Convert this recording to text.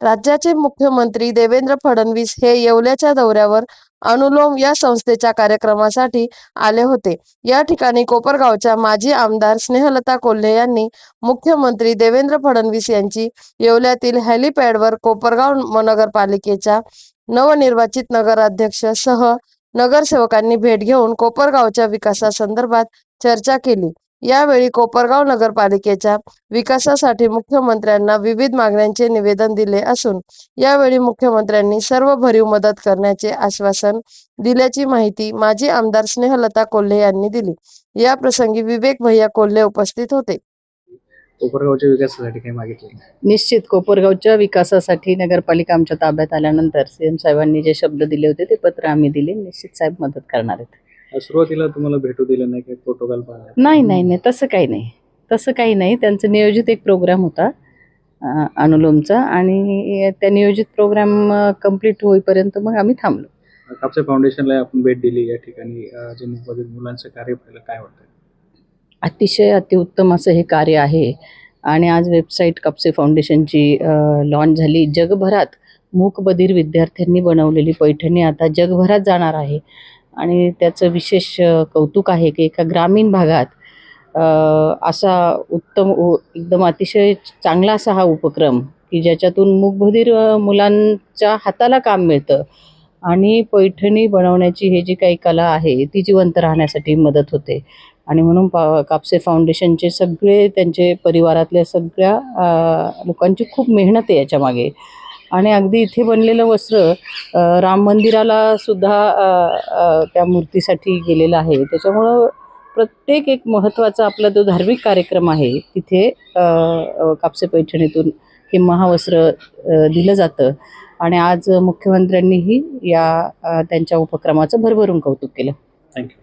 राज्याचे मुख्यमंत्री देवेंद्र फडणवीस हे येवल्याच्या दौऱ्यावर अनुलोम या संस्थेच्या कार्यक्रमासाठी आले होते. या ठिकाणी कोपरगावच्या माजी आमदार स्नेहलता कोल्हे यांनी मुख्यमंत्री देवेंद्र फडणवीस यांची येवल्यातील हेलिपॅडवर कोपरगाव नगरपालिकेच्या नवनिर्वाचित नगराध्यक्ष सह नगरसेवकांनी भेट घेऊन कोपरगावच्या विकासासंदर्भात चर्चा केली. यावेळी कोपरगाव नगरपालिकेच्या विकासासाठी मुख्यमंत्र्यांना विविध मागण्यांचे निवेदन दिले असून यावेळी मुख्यमंत्र्यांनी सर्व भरीव मदत करण्याचे आश्वासन दिल्याची माहिती माजी आमदार स्नेहलता कोल्हे यांनी दिली. या प्रसंगी विवेक भैया कोल्हे उपस्थित होते. कोपरगावच्या विकासासाठी काही मागितले निश्चित कोपरगावच्या विकासासाठी नगरपालिका आमच्या ताब्यात आल्यानंतर सीएम साहेबांनी जे शब्द दिले होते ते पत्र आम्ही दिले. निश्चित साहेब मदत करणार आहेत. सुरुवातीला तुम्हाला भेटू दिलं नाही काही प्रोटोकॉल पाहणार नाही नाही नाही. तसं काही नाही. तसं काही नाही. त्यांचं नियोजित एक प्रोग्राम होता अं, अनुलोमचा. आणि त्या नियोजित प्रोग्राम कंप्लीट होईपर्यंत मग आम्ही थांबलो. कापसे फाउंडेशनला आपण भेट दिली या ठिकाणी. अं, जे मुंबईतील मुलांचं कार्य पाहिलं काय वाटतं अतिशय अतिउत्तम असं हे कार्य आहे. आणि आज वेबसाईट कापसे फाउंडेशनची लॉन्च झाली. जगभरात मूकबधीर विद्यार्थ्यांनी बनवलेली पैठणी आता जगभरात जाणार आहे. आणि त्याचं विशेष कौतुक आहे की एका ग्रामीण भागात असा उत्तम उ- एकदम अतिशय चांगला असा हा उपक्रम की ज्याच्यातून मूकबधीर मुलांच्या हाताला काम मिळतं आणि पैठणी बनवण्याची हे जी काही कला आहे ती जिवंत राहण्यासाठी मदत होते. आणि म्हणून पा कापसे फाउंडेशनचे सगळे त्यांचे परिवारातल्या सगळ्या लोकांची खूप मेहनत आहे याच्यामागे आणि अगदी इथे बनलेलं वस्त्र राम मंदिराला सुद्धा त्या मूर्तीसाठी गेलेलं आहे. त्याच्यामुळं प्रत्येक एक महत्त्वाचा आपला जो धार्मिक कार्यक्रम आहे तिथे कापसे पैठणीतून हे महावस्त्र दिलं जातं. आणि आज मुख्यमंत्र्यांनीही या त्यांच्या उपक्रमाचं भरभरून कौतुक केलं. थँक्यू